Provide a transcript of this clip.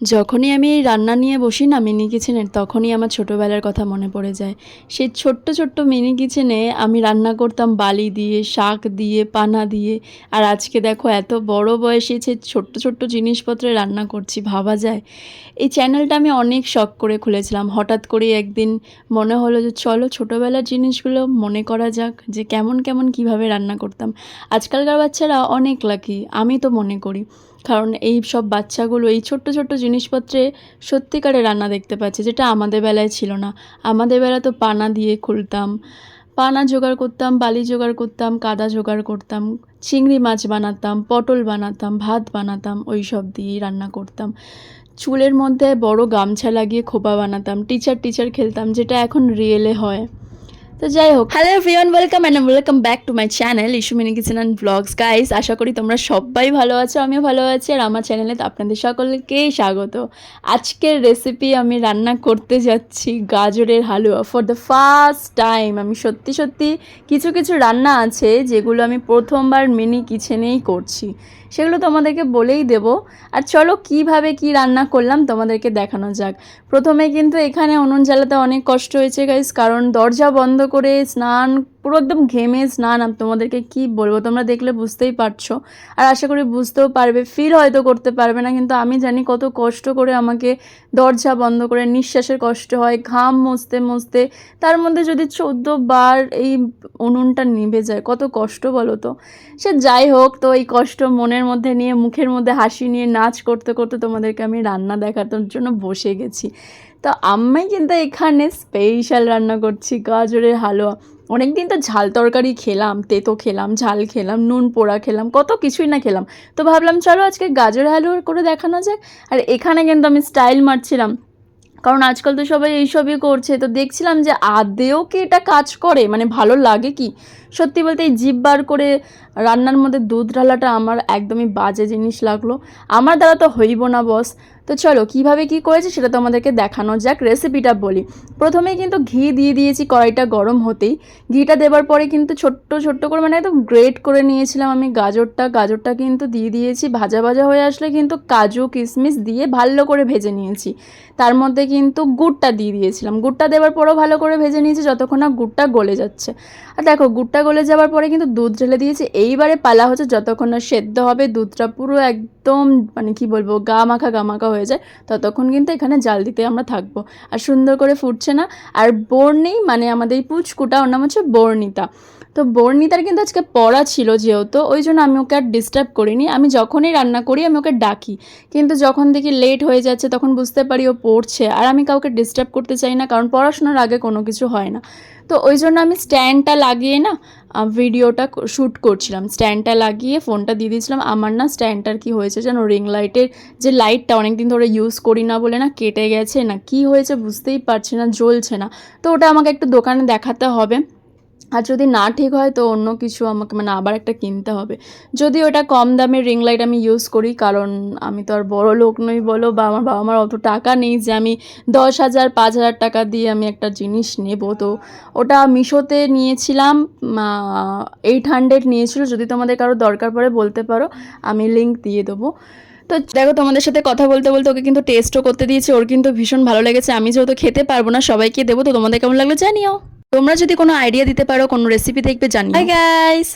যখনই আমি এই রান্না নিয়ে বসি না মিনি কিচেনের তখনই আমার ছোটোবেলার কথা মনে পড়ে যায়। সেই ছোট্ট ছোট্ট মিনি কিচেনে আমি রান্না করতাম বালি দিয়ে, শাক দিয়ে, পানা দিয়ে। আর আজকে দেখো এত বড় বয়সে সে ছোট্ট ছোট্ট জিনিসপত্রে রান্না করছি, ভাবা যায়। এই চ্যানেলটা আমি অনেক শখ করে খুলেছিলাম। হঠাৎ করে একদিন মনে হলো যে চলো ছোটোবেলার জিনিসগুলো মনে করা যাক যে কেমন কেমন কীভাবে রান্না করতাম। আজকালকার বাচ্চারা অনেক লাকি আমি তো মনে করি। কারণ এই সব বাচ্চাগুলো, এই ছোট্ট ছোট্ট জিনিসপত্রে সত্যিকারে রান্না দেখতে পাচ্ছে, যেটা আমাদের বেলায় ছিল না। আমাদের বেলা তো পানা দিয়ে খুলতাম। পানা জোগাড় করতাম, বালি জোগাড় করতাম, কাদা জোগাড় করতাম, চিংড়ি মাছ বানাতাম, পটল বানাতাম, ভাত বানাতাম, ওই সব দিয়েই রান্না করতাম। চুলের মধ্যে বড় গামছা লাগিয়ে খোপা বানাতাম, টিচার টিচার খেলতাম, যেটা এখন রিয়েলে হয়। তো যাই হোক। Hello everyone welcome and welcome back to my channel Ishu mini kitchen and vlogs guys আশা করি তোমরা সবাই ভালো আছো, আমিও ভালো আছি, আর আমার চ্যানেলে তো আপনাদের সকলকেই স্বাগত। আজকের রেসিপি আমি রান্না করতে যাচ্ছি গাজরের হালুয়া। ফর দ্য ফার্স্ট টাইম আমি সত্যি সত্যি কিছু কিছু রান্না আছে যেগুলো আমি প্রথমবার মিনি কিচেনেই করছি। সেগুলো তোমাদেরকে বলেই দেব। আর চলো কীভাবে কি রান্না করলাম তোমাদেরকে দেখানো যাক। প্রথমে কিন্তু এখানে উনুন জ্বালাতে অনেক কষ্ট হয়েছে গাইস কারণ দরজা বন্ধ করে স্নান, পুরো একদম ঘেমে স্নান তোমাদেরকে কি বলব? তোমরা দেখলে বুঝতেই পারছ। আর আশা করি বুঝতেও পারবে ফিল হয়তো করতে পারবে না, কিন্তু আমি জানি কত কষ্ট করে আমাকে দরজা বন্ধ করে নিঃশ্বাসের কষ্ট হয়, ঘাম মুছতে মুছতে। তার মধ্যে যদি চোদ্দ বার এই উনুনটা নিভে যায়, কত কষ্ট বলো তো? সে যাই হোক, তো এই কষ্ট মনের মধ্যে নিয়ে, মুখের মধ্যে হাসি নিয়ে নাচ করতে করতে তোমাদেরকে আমি রান্না দেখানোর জন্য বসে গেছি। তো আমি কিন্তু এখানে স্পেশাল রান্না করছি, গাজরের হালুয়া। অনেক দিন তো ঝাল তরকারি খেলাম, তেতো খেলাম, ঝাল খেলাম, নুন পোড়া খেলাম, কত কিছুই না খেলাম। তো ভাবলাম চলো আজকে গাজর হালুয়া করে দেখানো যাক। আর এখানে কিন্তু আমি স্টাইল মারছিলাম। কারণ আজকাল তো সবাই এইসবই করছে। তো দেখছিলাম যে আদেও কি এটা কাজ করে? মানে ভালো লাগে কি? সত্যি বলতে এই জিভ বার করে রান্নার মধ্যে দুধ ঢালাটা আমার একদমই বাজে জিনিস লাগল। আমার দ্বারা তো হইব না, বস। তো চলো, কীভাবে কি করেছে সেটা তোমাদেরকে দেখানো যাক রেসিপিটা বলি। প্রথমেই কিন্তু ঘি দিয়ে দিয়েছি কড়াইটা গরম হতেই। ঘিটা দেওয়ার পরে কিন্তু ছোট্ট ছোট্ট করে মানে একদম গ্রেট করে নিয়েছিলাম আমি গাজরটা। গাজরটা কিন্তু দিয়ে দিয়েছি, ভাজা ভাজা হয়ে আসলে কিন্তু কাজু, কিশমিশ দিয়ে ভালো করে ভেজে নিয়েছি। তার মধ্যে কিন্তু গুড়টা দিয়ে দিয়েছিলাম। গুড়টা দেওয়ার পরেও ভালো করে ভেজে নিয়েছি যতক্ষণ না গুড়টা গলে যাচ্ছে। আর দেখো, গুড়টা গলে যাওয়ার পরে কিন্তু দুধ ঢেলে দিয়েছি। এইবারে পালা হচ্ছে যতক্ষণ না সেদ্ধ হবে, দুধটা পুরো একদম মানে কি বলব, গা মাখা গা মাখা হয়ে যায়, ততক্ষণ কিন্তু এখানে জাল দিতে আমরা থাকব। আর সুন্দর করে ফুটছে না। আর বর্ণি মানে আমাদের এই পুচকুটা, ওর নাম হচ্ছে বর্ণিতা তো বর্ণিতার কিন্তু আজকে পড়া ছিল যেহেতু, ওই জন্য আমি ওকে আর ডিস্টার্ব করিনি। আমি যখনই রান্না করি, আমি ওকে ডাকি। কিন্তু যখন দেখি লেট হয়ে যাচ্ছে, তখন বুঝতে পারি ও পড়ছে। আর আমি কাউকে ডিস্টার্ব করতে চাই না, কারণ পড়াশোনার আগে কোনো কিছু হয় না। তো ওই জন্য আমি স্ট্যান্ডটা লাগিয়ে না ভিডিওটা শ্যুট করছিলাম। স্ট্যান্ডটা লাগিয়ে ফোনটা দিয়ে দিয়েছিলাম, আমার না স্ট্যান্ডটার কি হয়েছে জানো রিং লাইটের যে লাইটটা অনেকদিন ধরে ইউজ করি না বলে না কেটে গেছে, না কি হয়েছে বুঝতেই পারছি না, জ্বলছে না। তো ওটা আমাকে একটু দোকানে দেখাতে হবে। আর যদি না ঠিক হয় তো অন্য কিছু আমাকে মানে আবার একটা কিনতে হবে। যদি ওটা কম দামের রিং লাইট আমি ইউজ করি, কারণ আমি তো আর বড় লোক নই বলো বা আমার বাবা মার অত টাকা নেই যে আমি দশ হাজার, পাঁচ হাজার টাকা দিয়ে আমি একটা জিনিস নেব। তো ওটা মিশোতে নিয়েছিলাম এইট হান্ড্রেড নিয়েছিল। যদি তোমাদের কারও দরকার পড়ে বলতে পারো, আমি লিঙ্ক দিয়ে দেবো। তো দেখো তোমাদের সাথে কথা বলতে বলতে ওকে কিন্তু টেস্টও করতে দিয়েছি, ওর কিন্তু ভীষণ ভালো লেগেছে। আমি যেহেতু খেতে পারব না, সবাইকে দেবো। তো তোমাদের কেমন লাগল জানিও। তোমরা যদি কোনো আইডিয়া দিতে পারো কোনো রেসিপি দেখবে জানিও। Hi guys